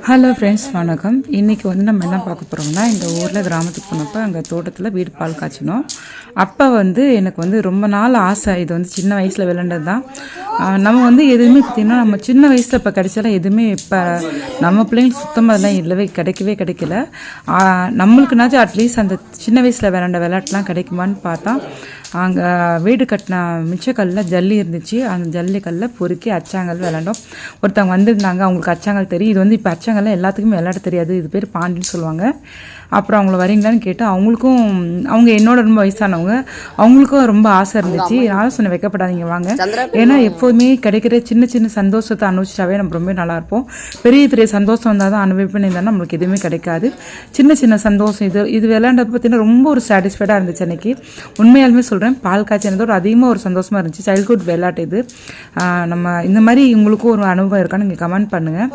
Hello friends வணக்கம். இன்றைக்கி வந்து நம்ம என்ன பார்க்க போகிறோம்னா இந்த ஊரில் கிராமத்துக்கு போனப்போ அங்கே தோட்டத்தில் வீடு பால் காய்ச்சினோம். அப்போ வந்து எனக்கு வந்து ரொம்ப நாள் ஆசை. இது வந்து சின்ன வயசில் விளையாண்டது தான் நம்ம வந்து எதுவுமே பார்த்திங்கன்னா நம்ம சின்ன வயசில் இப்போ கிடைச்சாலும் எதுவுமே இப்போ நம்ம பிள்ளைங்களுக்கு சுத்தமாக அதெல்லாம் இல்லவே கிடைக்கவே கிடைக்கல. நம்மளுக்குனாச்சும் அட்லீஸ்ட் அந்த சின்ன வயசில் விளையாண்ட விளையாட்டுலாம் கிடைக்குமான்னு பார்த்தா அங்கே வீடு கட்டின மிச்சக்கல்லில் ஜல்லி இருந்துச்சு. அந்த ஜல்லி கல்லில் பொறுக்கி அச்சாங்கல் விளாண்டோம் ஒருத்தவங்க வந்திருந்தாங்க. அவங்களுக்கு அச்சாங்கல் தெரியும். இது வந்து இப்போ அச்சாங்கல்ல எல்லாத்துக்குமே விளையாட தெரியாது. இது பேர் பாண்டின்னு சொல்லுவாங்க. அப்புறம் அவங்கள வரீங்களான்னு கேட்டு அவங்களுக்கும் அவங்க என்னோட ரொம்ப வயசானவங்க அவங்களுக்கும் ரொம்ப ஆசை இருந்துச்சு. சொன்ன வைக்கப்படாதீங்க வாங்க. ஏன்னா எப்போதுமே கிடைக்கிற சின்ன சின்ன சந்தோஷத்தை அனுபவிச்சாவே நம்ம ரொம்ப நல்லா இருப்போம். பெரிய பெரிய சந்தோஷம் வந்தால் தான் அனுபவிப்பேன்னு இருந்தால் நம்மளுக்கு எதுவுமே கிடைக்காது. சின்ன சின்ன சந்தோஷம் இது இது விளையாண்டப்ப பார்த்தீங்கன்னா ரொம்ப ஒரு சாட்டிஸ்ஃபைடாக இருந்துச்சு அன்னைக்கு. உண்மையாலுமே சொல்கிறேன் பால் காய்ச்சல் ஒரு அதிகமாக ஒரு சந்தோஷமாக இருந்துச்சு. சைல்ட்ஹுட் விளையாட்டு இது. நம்ம இந்த மாதிரி உங்களுக்கும் ஒரு அனுபவம் இருக்கான்னு நீங்கள் கமெண்ட் பண்ணுங்கள்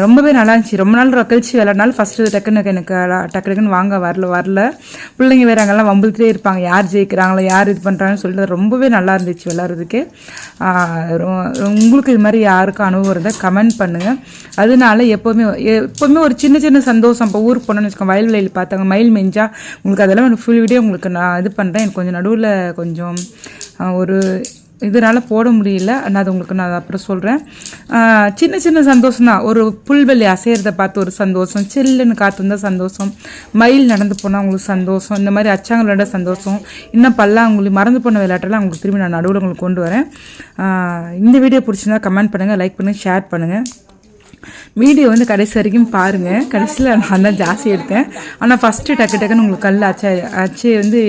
ரொம்பவே நல்லா இருந்துச்சு ரொம்ப நாள் கழிச்சு விளையாடினாலும் ஃபஸ்ட்டு டக்குன்னு எனக்கு டக்கு டக்குன்னு வாங்க வரல வரல. பிள்ளைங்க வேற அங்கெல்லாம் வம்புலத்தே இருப்பாங்க. யார் ஜெயிக்கிறாங்களோ யார் இது பண்ணுறாங்கன்னு சொல்லிட்டு ரொம்பவே நல்லா இருந்துச்சு விளாட்றதுக்கு ரொ- உங்களுக்கு இது மாதிரி யாருக்கும் அனுபவம் இருந்தால் கமெண்ட் பண்ணுங்கள் அதனால எப்போவுமே எப்போவுமே ஒரு சின்ன சின்ன சந்தோஷம். இப்போ ஊருக்கு போனோம்னு வச்சுக்கோங்க வயல் வயல்வெளியில் பார்த்தாங்க மயில் மெஞ்சா உங்களுக்கு அதெல்லாம் ஃபுல் வீடியோ உங்களுக்கு நான் இது பண்ணுறேன் எனக்கு கொஞ்சம் நடுவில் கொஞ்சம் ஒரு இதனால் போட முடியல. நான் அது உங்களுக்கு நான் அப்புறம் சொல்கிறேன் சின்ன சின்ன சந்தோஷம் தான் ஒரு புல்வெளி அசையிறத பார்த்து ஒரு சந்தோஷம் சில்லுன்னு காற்று இருந்தால் சந்தோஷம் மயில் நடந்து போனால் அவங்களுக்கு சந்தோஷம் இந்த மாதிரி அச்சாங்கல் விளையாட சந்தோஷம் இன்னும் பல்லாங்குழி மறந்து போன விளையாட்டெல்லாம் உங்களுக்கு திரும்பி நான் நடுவில் உங்களுக்கு கொண்டு வரேன். இந்த வீடியோ பிடிச்சிருந்தா கமெண்ட் பண்ணுங்கள் லைக் பண்ணுங்கள் ஷேர் பண்ணுங்கள் வீடியோ வந்து கடைசி வரைக்கும் பாருங்கள் கடைசியில் நான் தான் ஜாஸ்தி எடுத்தேன். ஆனால் ஃபஸ்ட்டு டக்கு டக்குன்னு உங்களுக்கு கல் அச்சா அச்சு வந்து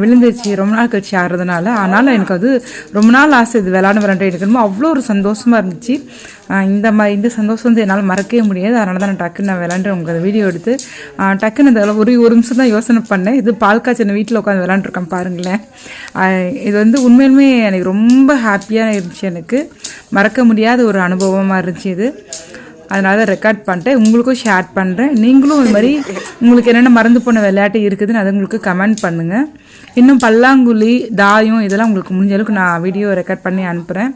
விழுந்துச்சு ரொம்ப நாள் கழிச்சு ஆடுறதுனால அதனால் எனக்கு அது ரொம்ப நாள் ஆசை இது விளாட விளாண்டு எடுக்கணுமோ அவ்வளோ ஒரு சந்தோஷமாக இருந்துச்சு. இந்த மாதிரி இந்த சந்தோஷம் வந்து என்னால் மறக்கவே முடியாது. அதனால தான் நான் டக்குன்னு நான் விளாண்டு உங்களுக்கு வீடியோ எடுத்து. டக்குன்னு இந்த ஒரு ஒரு நிமிஷம் தான் யோசனை பண்ணேன். இது பால் காய்ச்சல் வீட்டில் உட்காந்து விளாண்டுருக்கேன் பாருங்களேன். இது வந்து உண்மையிலுமே எனக்கு ரொம்ப ஹாப்பியாக இருந்துச்சு எனக்கு. மறக்க முடியாத ஒரு அனுபவமாக இருந்துச்சு இது. அதனால தான் ரெக்கார்ட் பண்ணிட்டேன் உங்களுக்கும் ஷேர் பண்ணுறேன் நீங்களும் இது மாதிரி உங்களுக்கு என்னென்ன மறந்து போன விளையாட்டு இருக்குதுன்னு அதை உங்களுக்கு கமெண்ட் பண்ணுங்கள் இன்னும் பல்லாங்குழி தாயம் இதெல்லாம் உங்களுக்கு முடிஞ்ச அளவுக்கு நான் வீடியோ ரெக்கார்ட் பண்ணி அனுப்புகிறேன்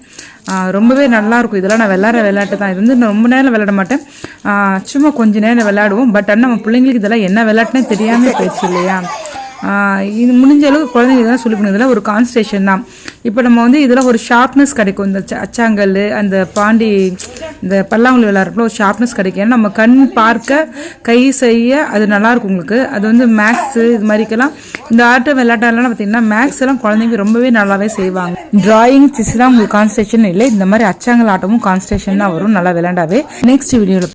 ரொம்பவே நல்லாயிருக்கும் இதெல்லாம் நான் விளாட்ற விளையாட்டு தான். இது வந்து நான் ரொம்ப நேரம் விளையாட மாட்டேன். சும்மா கொஞ்ச நேரம் விளையாடுவோம். பட் ஆனால் நம்ம பிள்ளைங்களுக்கு இதெல்லாம் என்ன விளையாட்டுனே தெரியாமல் போயிடுச்சு இல்லையா? இது முடிஞ்ச அளவுக்கு குழந்தைங்க இதெல்லாம் சொல்லி கொடுங்க. ஒரு கான்சன்ட்ரேஷன் தான். இப்போ நம்ம வந்து இதில் ஒரு ஷார்ப்னஸ் கிடைக்கும். இந்த ச- அச்சாங்கல் அந்த பாண்டி இந்த பல்லாங்குழி விளையாடுறப்பல ஒரு ஷார்ப்னஸ் கிடைக்கும். ஏன்னா நம்ம கண் பார்க்க கை செய்ய அது நல்லாயிருக்கும் உங்களுக்கு. அது வந்து மேக்ஸு இது மாதிரிக்கெல்லாம் இந்த ஆட்டம் விளையாட்டாலாம் பார்த்தீங்கன்னா மேக்ஸ் எல்லாம் குழந்தைங்க ரொம்பவே நல்லாவே செய்வாங்க. டிராயிங் சிஸ் தான் உங்களுக்கு கான்சன்ட்ரேஷன் இல்லை. இந்த மாதிரி அச்சாங்கல் ஆட்டமும் கான்சன்ட்ரேஷன் தான் வரும். நல்லா விளையாண்டாவே. நெக்ஸ்ட் வீடியோவில்